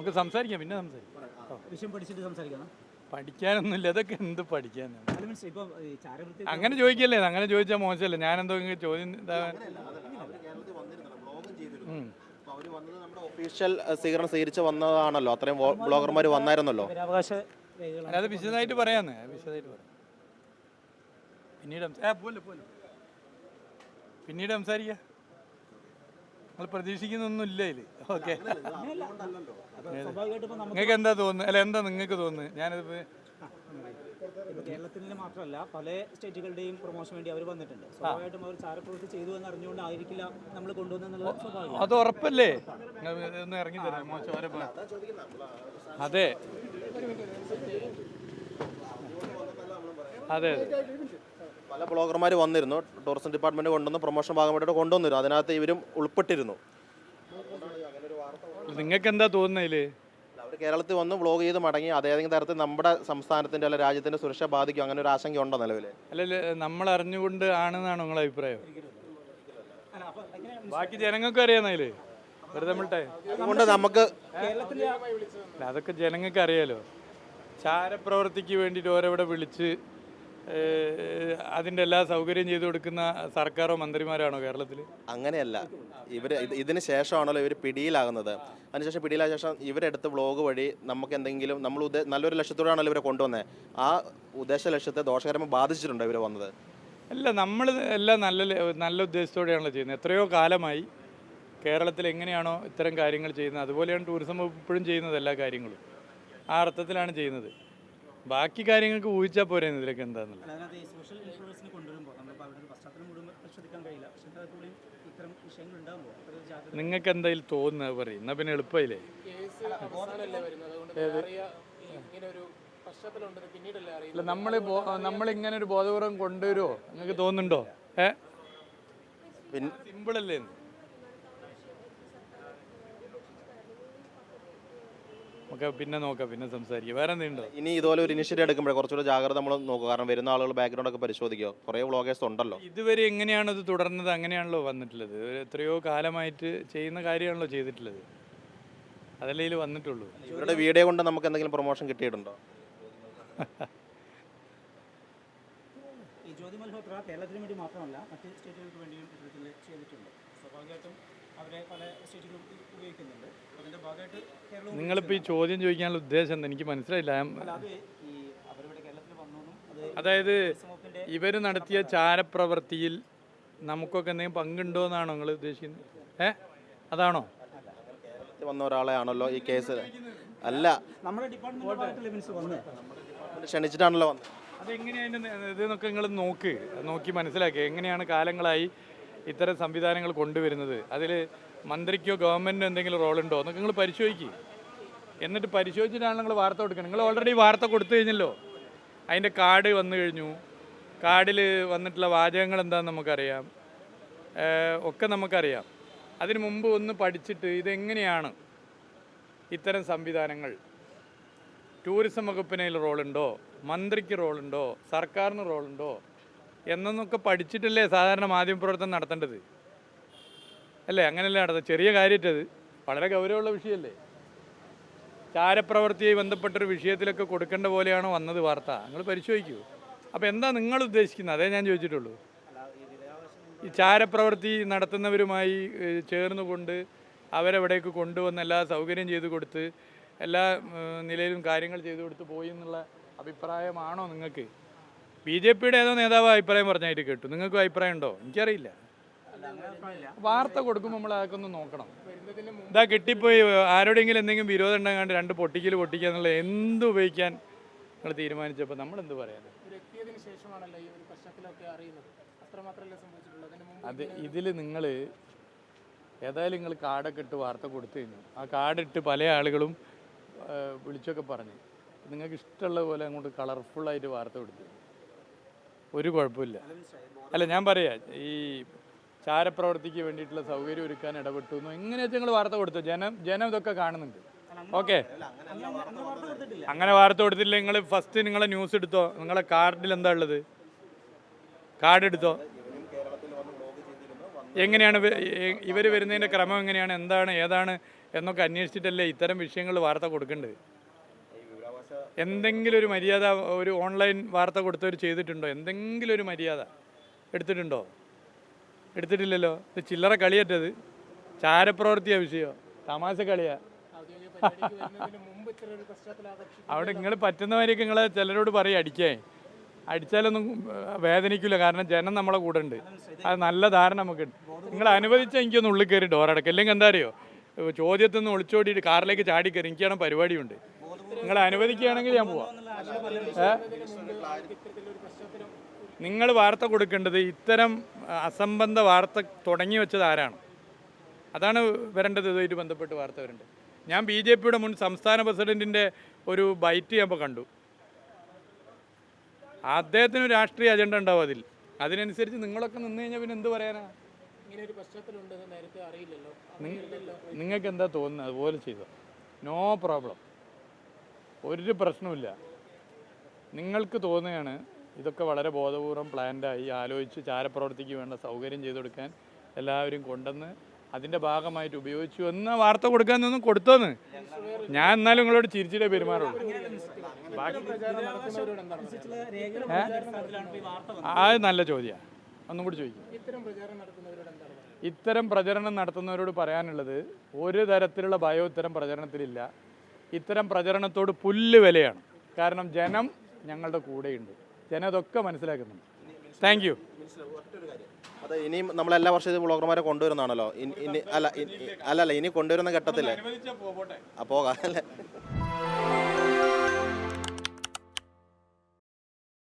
നമുക്ക് സംസാരിക്കാം പിന്നെ സംസാരിക്കാം. വിഷയം പഠിച്ചിട്ട് സംസാരിക്കണം പഠിക്കാനൊന്നുമില്ല അതൊക്കെ എന്ത് പഠിക്കാനാണ് അങ്ങനെ ചോദിക്കല്ലേ അങ്ങനെ ചോദിച്ചാൽ മോശമല്ല? ഞാനെന്തോ ഇങ്ങനെ ചോദ്യം ഒഫീഷ്യൽ സ്വീകരണം സ്വീകരിച്ച് വന്നതാണല്ലോ. അത്രയും ബ്ലോഗർമാർ വന്നായിരുന്നല്ലോ. അത് വിശദമായിട്ട് പറയാന്ന് വിശദമായിട്ട് പറയാം. പിന്നീട് പിന്നീട് സംസാരിക്കാം. നിങ്ങൾ പ്രതീക്ഷിക്കുന്നൊന്നും ഇല്ല ഇതിൽ ഓക്കെ നിങ്ങൾക്ക് എന്താ തോന്നുന്നത്? അല്ല എന്താ നിങ്ങൾക്ക് തോന്നുന്നത്? ഞാനിത് ഇപ്പോൾ കേരളത്തിൽ മാത്രമല്ല പല സ്റ്റേറ്റുകളുടെയും പ്രൊമോഷൻ വേണ്ടി അവർ വന്നിട്ടുണ്ട്. സ്വാഭാവികമായിട്ടും അവർ ചാരപ്രവൃത്തി ചെയ്തു എന്ന് അറിഞ്ഞുകൊണ്ടായിരിക്കില്ല നമ്മൾ കൊണ്ടുവന്നെന്നുള്ളത് സ്വാഭാവികം. അത് ഉറപ്പല്ലേ? ഒന്ന് ഇറങ്ങി തരാം അതെ അതെ അതെ. പല ബ്ലോഗർമാർ വന്നിരുന്നു. ടൂറിസം ഡിപ്പാർട്ട്മെന്റ് കൊണ്ടുവന്ന് പ്രൊമോഷൻ ഭാഗമായിട്ട് കൊണ്ടുവന്നിരുന്നു. അതിനകത്ത് ഇവരും ഉൾപ്പെട്ടിരുന്നു. നിങ്ങൾക്ക് എന്താ തോന്നുന്നതിൽ അവർ കേരളത്തിൽ വന്ന് വ്ളോഗ് ചെയ്ത് മടങ്ങി അതേതെങ്കിലും തരത്തിൽ നമ്മുടെ സംസ്ഥാനത്തിന്റെ അല്ല രാജ്യത്തിന്റെ സുരക്ഷ ബാധിക്കും അങ്ങനെ ഒരു ആശങ്ക ഉണ്ടോ നിലവിൽ അല്ലല്ല നമ്മൾ അറിഞ്ഞുകൊണ്ട് ആണെന്നാണ് നിങ്ങളെ അഭിപ്രായം. അല്ല ബാക്കി ജനങ്ങൾക്ക് അറിയാന്നതിൽ വെറുതെ നമ്മൾട്ടെ അതുകൊണ്ട് നമുക്ക് അല്ല, അതൊക്കെ ജനങ്ങൾക്ക് അറിയാലോ. ചാരപ്രവർത്തിക്ക് വേണ്ടിയിട്ട് ഓരോവിടെ വിളിച്ച് അതിന്റെ എല്ലാ സൗകര്യം ചെയ്തു കൊടുക്കുന്ന സർക്കാരോ മന്ത്രിമാരാണോ കേരളത്തിൽ അങ്ങനെയല്ല. ഇവർ ഇതിന് ശേഷമാണല്ലോ ഇവർ പിടിയിലാകുന്നത്. അതിനുശേഷം പിടിയിലായ ശേഷം ഇവരെടുത്ത് വ്ളോഗ് വഴി നമുക്ക് എന്തെങ്കിലും നമ്മൾ ഉദ്ദേ നല്ലൊരു ലക്ഷ്യത്തോടെയാണല്ലോ ഇവരെ കൊണ്ടുവന്നത് ആ ഉദ്ദേശ ലക്ഷ്യത്തെ ദോഷകരമായി ബാധിച്ചിട്ടുണ്ടോ ഇവർ വന്നത്? അല്ല നമ്മൾ എല്ലാം നല്ല നല്ല ഉദ്ദേശത്തോടെയാണല്ലോ ചെയ്യുന്നത്. എത്രയോ കാലമായി കേരളത്തിൽ എങ്ങനെയാണോ ഇത്തരം കാര്യങ്ങൾ ചെയ്യുന്നത്. അതുപോലെയാണ് ടൂറിസം വകുപ്പ് ഇപ്പോഴും ചെയ്യുന്നത് എല്ലാ കാര്യങ്ങളും. ആ അർത്ഥത്തിലാണ് ചെയ്യുന്നത്. ബാക്കി കാര്യങ്ങൾക്ക് ഊഹിച്ചാൽ പോരെ ഇതിലൊക്കെ ജാഗ്രത നിങ്ങൾക്ക് എന്തായാലും തോന്നുന്നത്? പറയും. എന്നാ പിന്നെ എളുപ്പമില്ലേ അല്ല നമ്മൾ നമ്മൾ ഇങ്ങനെ ഒരു ബോധപൂർവം കൊണ്ടുവരുമോ നിങ്ങൾക്ക് തോന്നുന്നുണ്ടോ? ഏ? പിന്നെ സിമ്പിൾ അല്ലേ ഇത്? നമുക്ക് പിന്നെ നോക്കാം പിന്നെ സംസാരിക്കാം. വേറെ എന്തുണ്ടോ? ഇനി ഇതുപോലെ ഒരു ഇനിഷ്യേറ്റീവ് എടുക്കുമ്പോൾ കുറച്ചുകൂടെ ജാഗ്രത നമ്മൾ നോക്കുക. കാരണം വരുന്ന ആളുകൾ ബാക്ക്ഗ്രൗണ്ട് ഒക്കെ പരിശോധിക്കുക. കുറേ വ്ളോഗേഴ്സ് ഉണ്ടല്ലോ. ഇതുവരെ എങ്ങനെയാണ് ഇത് തുടർന്നത്? അങ്ങനെയാണല്ലോ വന്നിട്ടുള്ളത്. എത്രയോ കാലമായിട്ട് ചെയ്യുന്ന കാര്യമാണല്ലോ ചെയ്തിട്ടുള്ളത്. അതല്ലേ ഇതിൽ വന്നിട്ടുള്ളൂ. ഇവരുടെ വീഡിയോ കൊണ്ട് നമുക്ക് എന്തെങ്കിലും പ്രൊമോഷൻ കിട്ടിയിട്ടുണ്ടോ? ഈ ജ്യോതി മൽഹോത്ര കേരളത്തിന് വേണ്ടി മാത്രമല്ല മറ്റ് സ്റ്റേറ്റുകൾക്ക് വേണ്ടിയും ഇത്തരത്തിൽ ചെയ്തിട്ടുണ്ട്. സ്വാഭാവികമായിട്ടും അവരെ പല സ്റ്റേറ്റുകളും ഉപയോഗിക്കുന്നുണ്ട്. അതിന്റെ ഭാഗമായിട്ട് കേരളം നിങ്ങളിപ്പോൾ ഈ ചോദ്യം ചോദിക്കാനുള്ള ഉദ്ദേശം എന്താ? എനിക്ക് മനസ്സിലായില്ല. അല്ല അത് ഈ അവരിവിടെ കേരളത്തിൽ അത് അതായത് ഇവർ നടത്തിയ ചാരപ്രവൃത്തിയിൽ നമുക്കൊക്കെ എന്തെങ്കിലും പങ്കുണ്ടോ എന്നാണോ നിങ്ങൾ ഉദ്ദേശിക്കുന്നത്? ഏ? അതാണോ? കേരളത്തിൽ വന്ന ഒരാളെ ആണല്ലോ ഈ കേസ്. അല്ല. നമ്മുടെ ഡിപ്പാർട്ട്മെന്റ് വന്ന് ക്ഷണിച്ചിട്ടാണല്ലോ വന്നത്. അതെങ്ങനെയാണ് ഇതെന്നൊക്കെ നിങ്ങൾ നോക്ക്. നോക്കി മനസ്സിലാക്കുക എങ്ങനെയാണ് കാലങ്ങളായി ഇത്തരം സംവിധാനങ്ങൾ കൊണ്ടുവരുന്നത്? അതിൽ മന്ത്രിക്കോ ഗവൺമെന്റിനോ എന്തെങ്കിലും റോളുണ്ടോ? എന്നൊക്കെ നിങ്ങൾ പരിശോധിക്കുക എന്നിട്ട് പരിശോധിച്ചിട്ടാണ് നിങ്ങൾ വാർത്ത കൊടുക്കുന്നത് നിങ്ങൾ ഓൾറെഡി വാർത്ത കൊടുത്തു കഴിഞ്ഞല്ലോ. അതിന്റെ കാർഡ് വന്നു കഴിഞ്ഞു. കാർഡിൽ വന്നിട്ടുള്ള വാചകങ്ങൾ എന്താണെന്ന് നമുക്കറിയാം. ഒക്കെ നമുക്കറിയാം. അതിന് മുമ്പ് ഒന്ന് പഠിച്ചിട്ട് ഇതെങ്ങനെയാണ് ഇത്തരം സംവിധാനങ്ങൾ? ടൂറിസം വകുപ്പിനെ റോളുണ്ടോ? മന്ത്രിക്ക് റോളുണ്ടോ? സർക്കാരിന് റോളുണ്ടോ? എന്നൊക്കെ പഠിച്ചിട്ടല്ലേ സാധാരണ മാധ്യമപ്രവർത്തനം നടത്തേണ്ടത്? അല്ലേ? അങ്ങനെയല്ലേ നടത്തുന്നത് ചെറിയ കാര്യമായിട്ടത്. വളരെ ഗൗരവമുള്ള വിഷയമല്ലേ? ചാരപ്രവൃത്തിയായി ബന്ധപ്പെട്ടൊരു വിഷയത്തിലൊക്കെ കൊടുക്കേണ്ട പോലെയാണ് വന്നത് വാർത്ത? നിങ്ങൾ പരിശോധിക്കൂ. അപ്പോൾ എന്താ നിങ്ങൾ ഉദ്ദേശിക്കുന്നത്? അതേ ഞാൻ ചോദിച്ചിട്ടുള്ളൂ. ഈ ചാരപ്രവൃത്തി നടത്തുന്നവരുമായി ചേർന്നുകൊണ്ട് അവരെവിടേക്ക് കൊണ്ടുവന്ന് എല്ലാ സൗകര്യം ചെയ്തു കൊടുത്ത് എല്ലാ നിലയിലും കാര്യങ്ങൾ ചെയ്തു കൊടുത്ത് പോയി എന്നുള്ള അഭിപ്രായമാണോ നിങ്ങൾക്ക്? ബി ജെ പിയുടെ ഏതോ നേതാവ് അഭിപ്രായം പറഞ്ഞായിട്ട് കേട്ടു. നിങ്ങൾക്ക് അഭിപ്രായം ഉണ്ടോ? എനിക്കറിയില്ല. വാർത്ത കൊടുക്കുമ്പോൾ നമ്മൾ അതൊക്കെ ഒന്ന് നോക്കണം. ഇതാ കിട്ടിപ്പോയി ആരോടെങ്കിലും എന്തെങ്കിലും വിരോധം ഉണ്ടാകാണ്ട് രണ്ട് പൊട്ടിക്കൽ പൊട്ടിക്കുക എന്നുള്ള എന്ത് ഉപയോഗിക്കാൻ നിങ്ങൾ തീരുമാനിച്ചപ്പോൾ നമ്മൾ എന്ത് മുമ്പ് അത് ഇതിൽ നിങ്ങൾ ഏതായാലും നിങ്ങൾ കാർഡൊക്കെ ഇട്ട് വാർത്ത കൊടുത്തു കഴിഞ്ഞു. ആ കാർഡിട്ട് പല ആളുകളും വിളിച്ചൊക്കെ പറഞ്ഞു. നിങ്ങൾക്ക് ഇഷ്ടമുള്ള പോലെ അങ്ങോട്ട് കളർഫുള്ളായിട്ട് വാർത്ത കൊടുത്തു ഒരു കുഴപ്പമില്ല. അല്ല ഞാൻ പറയാ ഈ ചാരപ്രവർത്തിക്ക് വേണ്ടിയിട്ടുള്ള സൗകര്യം ഒരുക്കാൻ ഇടപെട്ടു എന്നോ നിങ്ങൾ വാർത്ത കൊടുത്തു. ജനം ജനം ഇതൊക്കെ കാണുന്നുണ്ട്. ഓക്കെ. അങ്ങനെ വാർത്ത കൊടുത്തില്ല നിങ്ങൾ ഫസ്റ്റ് നിങ്ങളെ ന്യൂസ് എടുത്തോ? നിങ്ങളെ കാർഡിൽ എന്താ ഉള്ളത്? കാർഡ് എടുത്തോ? എങ്ങനെയാണ് ഇവർ വരുന്നതിന്റെ ക്രമം എങ്ങനെയാണ്? എന്താണ് ഏതാണ്? എന്നൊക്കെ അന്വേഷിച്ചിട്ടല്ലേ ഇത്തരം വിഷയങ്ങൾ വാർത്ത കൊടുക്കേണ്ടത്. എന്തെങ്കിലും ഒരു മര്യാദ ഒരു ഓൺലൈൻ വാർത്ത കൊടുത്തവർ ചെയ്തിട്ടുണ്ടോ? എന്തെങ്കിലും ഒരു മര്യാദ എടുത്തിട്ടുണ്ടോ? എടുത്തിട്ടില്ലല്ലോ? ഇത് ചില്ലറ കളിയറ്റത്. ചാരപ്രവൃത്തിയാ വിഷയോ. തമാശ കളിയാ. അവിടെ നിങ്ങൾ പറ്റുന്നവരൊക്കെ നിങ്ങൾ ചിലരോട് പറയും അടിക്കേ. അടിച്ചാലൊന്നും വേദനിക്കില്ല കാരണം ജനം നമ്മളെ കൂടെ ഉണ്ട്. അത് നല്ല ധാരണ നമുക്കുണ്ട് നിങ്ങൾ അനുവദിച്ചാൽ എനിക്കൊന്ന് ഉള്ളിൽ കയറി ഡോർ അടക്കം. അല്ലെങ്കിൽ എന്താ അറിയോ? ചോദ്യത്തിൽ നിന്ന് ഒളിച്ചോടിയിട്ട് കാറിലേക്ക് ചാടി കയറി എനിക്കാണ് പരിപാടിയുണ്ട്. നിങ്ങൾ അനുവദിക്കുകയാണെങ്കിൽ ഞാൻ പോവാം. നിങ്ങൾ വാർത്ത കൊടുക്കേണ്ടത് ഇത്തരം അസംബന്ധ വാർത്ത തുടങ്ങി വെച്ചത് ആരാണ്? അതാണ് വരേണ്ടത് ഇതുമായിട്ട് ബന്ധപ്പെട്ട് വാർത്ത വരേണ്ടത്. ഞാൻ ബി ജെ പിയുടെ മുൻ സംസ്ഥാന പ്രസിഡന്റിന്റെ ഒരു ബൈറ്റ് ഞാൻ ഇപ്പോൾ കണ്ടു. അദ്ദേഹത്തിന് ഒരു രാഷ്ട്രീയ അജണ്ട ഉണ്ടാവും അതിൽ. അതിനനുസരിച്ച് നിങ്ങളൊക്കെ നിന്ന് കഴിഞ്ഞാൽ പിന്നെ എന്ത് പറയാനാ? നിങ്ങൾക്ക് എന്താ തോന്നുന്നത്? അതുപോലെ ചെയ്തോ. No problem. ഒരു പ്രശ്നവുമില്ല. നിങ്ങൾക്ക് തോന്നുകയാണ് ഇതൊക്കെ വളരെ ബോധപൂർവം പ്ലാൻഡായി ആലോചിച്ച് ചാരപ്രവർത്തിക്ക് വേണ്ട സൗകര്യം ചെയ്തു കൊടുക്കാൻ എല്ലാവരും കൊണ്ടുവന്ന് അതിന്റെ ഭാഗമായിട്ട് ഉപയോഗിച്ചു എന്ന വാർത്ത കൊടുക്കാൻ നിന്നും കൊടുത്തോന്ന്. ഞാൻ എന്നാലും നിങ്ങളോട് ചിരിച്ചിട്ടേ പെരുമാറുള്ളൂ? അത് നല്ല ചോദ്യമാണ് ഒന്നും കൂടി ചോദിക്കും. ഇത്തരം പ്രചരണം നടത്തുന്നവരോട് പറയാനുള്ളത് ഒരു തരത്തിലുള്ള ഭയം ഇത്തരം പ്രചരണത്തിലില്ല. ഇത്തരം പ്രചരണത്തോട് പുല്ല് വിലയാണ്. കാരണം ജനം ഞങ്ങളുടെ കൂടെയുണ്ട്. ജനം ഇതൊക്കെ മനസ്സിലാക്കുന്നുണ്ട്. താങ്ക് യു അത് ഇനിയും നമ്മൾ എല്ലാ വർഷവും ഇത് ബ്ലോഗർമാരെ കൊണ്ടുവരുന്നതാണല്ലോ. അല്ല അല്ല അല്ല ഇനി കൊണ്ടുവരുന്ന ഘട്ടത്തിൽ. അപ്പോ അല്ലേ?